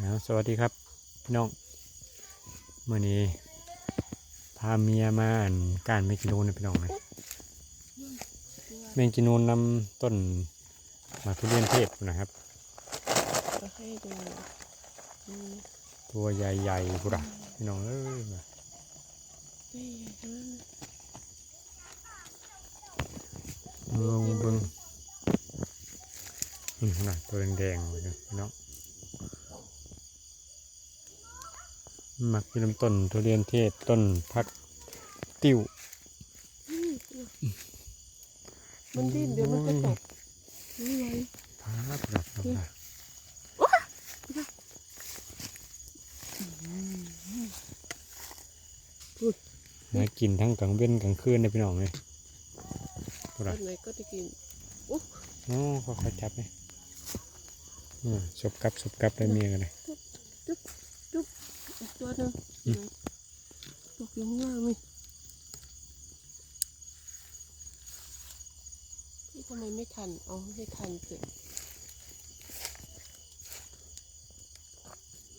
สวัสดีครับพี่น้องเมื่อนี้พาเมียมาอ่านการเมกินูนนะพี่น้องนะเมกินูนนำต้นมาทุเรียนเทศนะครับจะให้ดูอืมตัวใหญ่ๆบุระพี่น้องเอ้ยได้ใหญ่ทั้งเบิ้งเบิ้งอืมน่ะตัวแดงๆเลยนะพี่น้อง หมักเป็นำต้นทุเรียนเทศต้นพักติ้วอืมมันดิ้นเดี๋ยวมันจะตกนี่ไงพาบรับรับรับหากินทั้งกลางเว้นกลางคืนนะพี่น้องเลยบุระต้นไหนก็จะกินโอ้เขาค่อยจับเลยอืมสบกับสบกับได้เมียกันเลย อีกตัวหนึง อืม ตกอยู่ข้างล่างเลยนี่ ทำไมไม่ทันเอาให้ทันสิ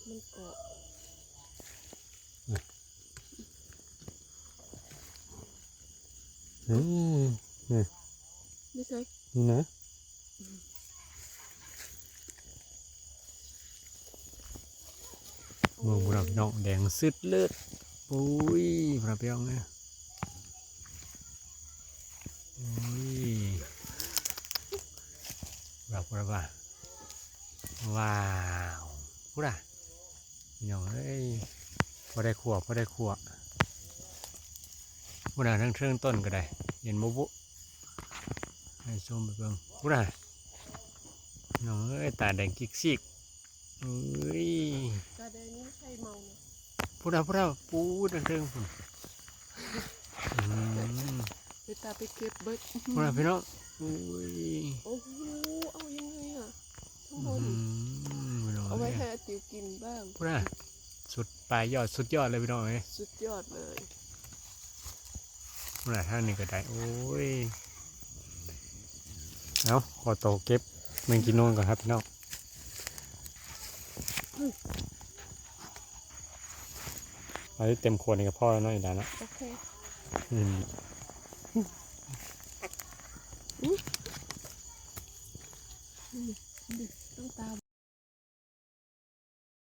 มันเกาะอืมไม่ใช่นี่นะเมืองบุรีพี่น้องแดงซึดเลือดปุ้ยบุรีพี่น้องเนี่ย อุ้ยบุรีบุรีว่า ว้าวบุรีพี่น้องเอ้ยพอได้ขวบพอได้ขวบบุรีทั้งเชิงต้นก็ได้เห็นมุบุให้ชมไปเบิ่งพูดนะน้องเอ้ยตาแดงกิกซิกเอ้ยตาแดงนี่ไม่ใช่เมานะพูดนะพูดนะพูดนะเรื่องพุ่นอืมไปตาไปเก็บเบิดพูดนะพี่น้องอุ้ย ทั้งหมอืดมพี่น้องเอาไว้เอ้ยให้อาติวกินบ้างพูดนะสุดปลายยอดสุดยอดเลยพี่น้องเอ้ยสุดยอดเลยพูดนะท่านนี้ก็ได้โอ้ยเอาขอโตวเก็บเมงกินโนนก่อนครับพี่น้องเอาที่เต็มขวดนี่กับพ่อแล้วเนาะอีกแล้วเนาะโอเคอืมต้องตาม